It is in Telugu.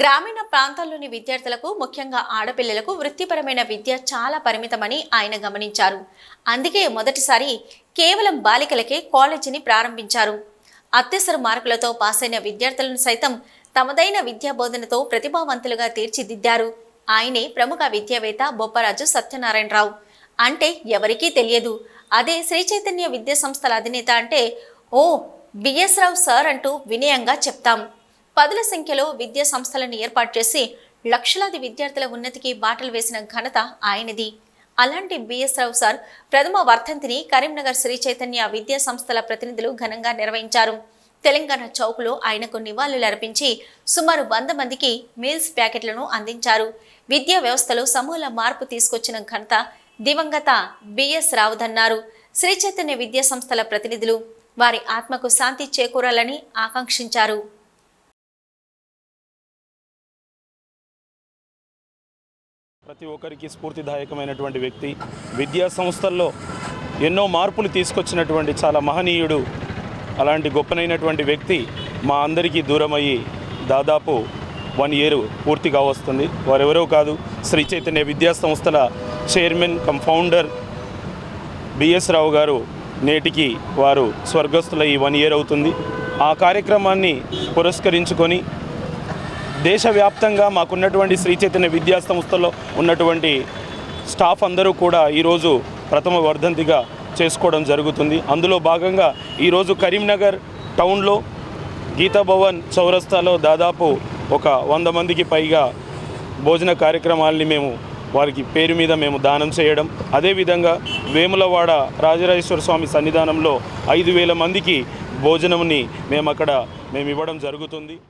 గ్రామీణ ప్రాంతాల్లోని విద్యార్థులకు ముఖ్యంగా ఆడపిల్లలకు వృత్తిపరమైన విద్య చాలా పరిమితమని ఆయన గమనించారు. అందుకే మొదటిసారి కేవలం బాలికలకే కాలేజీని ప్రారంభించారు. అత్యవసర మార్కులతో పాసైన విద్యార్థులను సైతం తమదైన విద్యా బోధనతో ప్రతిభావంతులుగా తీర్చిదిద్దారు. ఆయనే ప్రముఖ విద్యావేత్త బొప్పరాజు సత్యనారాయణరావు. అంటే ఎవరికీ తెలియదు. అదే శ్రీ చైతన్య విద్యా సంస్థల అధినేత అంటే ఓ బిఎస్ రావు సార్ అంటూ వినయంగా చెప్తాం. పదుల సంఖ్యలో విద్యా సంస్థలను ఏర్పాటు చేసి లక్షలాది విద్యార్థుల ఉన్నతికి బాటలు వేసిన ఘనత ఆయనది. అలాంటి బిఎస్ రావు సార్ ప్రథమ వర్ధంతిని కరీంనగర్ శ్రీ చైతన్య విద్యా సంస్థల ప్రతినిధులు ఘనంగా నిర్వహించారు. తెలంగాణ చౌక్లో ఆయనకు నివాళులు అర్పించి సుమారు వంద మందికి మీల్స్ ప్యాకెట్లను అందించారు. విద్యా వ్యవస్థలో సమూల మార్పు తీసుకొచ్చిన ఘనత దివంగత బిఎస్ రావుదన్నారు. శ్రీ చైతన్య విద్యా సంస్థల ప్రతినిధులు వారి ఆత్మకు శాంతి చేకూరాలని ఆకాంక్షించారు. ప్రతి ఒక్కరికి స్ఫూర్తిదాయకమైనటువంటి వ్యక్తి. విద్యా సంస్థల్లో ఎన్నో మార్పులు తీసుకొచ్చినటువంటి చాలా మహనీయుడు అలాంటి గొప్పనైనటువంటి వ్యక్తి మా అందరికీ దూరమయ్యి దాదాపు వన్ ఇయర్ పూర్తిగా వస్తుంది. వారెవరో కాదు శ్రీ చైతన్య విద్యా సంస్థల chairman cum founder BS Rao గారు నేటికి వారు స్వర్గస్థుల ఈ వన్ ఇయర్ అవుతుంది. ఆ కార్యక్రమాన్ని పురస్కరించుకొని దేశవ్యాప్తంగా మాకున్నటువంటి శ్రీ చైతన్య విద్యా సంస్థలో ఉన్నటువంటి స్టాఫ్ అందరూ కూడా ఈరోజు ప్రథమ వర్ధంతిగా చేసుకోవడం జరుగుతుంది. అందులో భాగంగా ఈరోజు కరీంనగర్ టౌన్లో గీతా భవన్ చౌరస్తాలో దాదాపు ఒక వంద మందికి పైగా భోజన కార్యక్రమాల్ని మేము వారికి పేరు మీద మేము దానం చేయడం. అదేవిధంగా వేములవాడ రాజరాజేశ్వర స్వామి సన్నిధానంలో ఐదు వేల మందికి భోజనంని మేము అక్కడ మేము ఇవ్వడం జరుగుతుంది.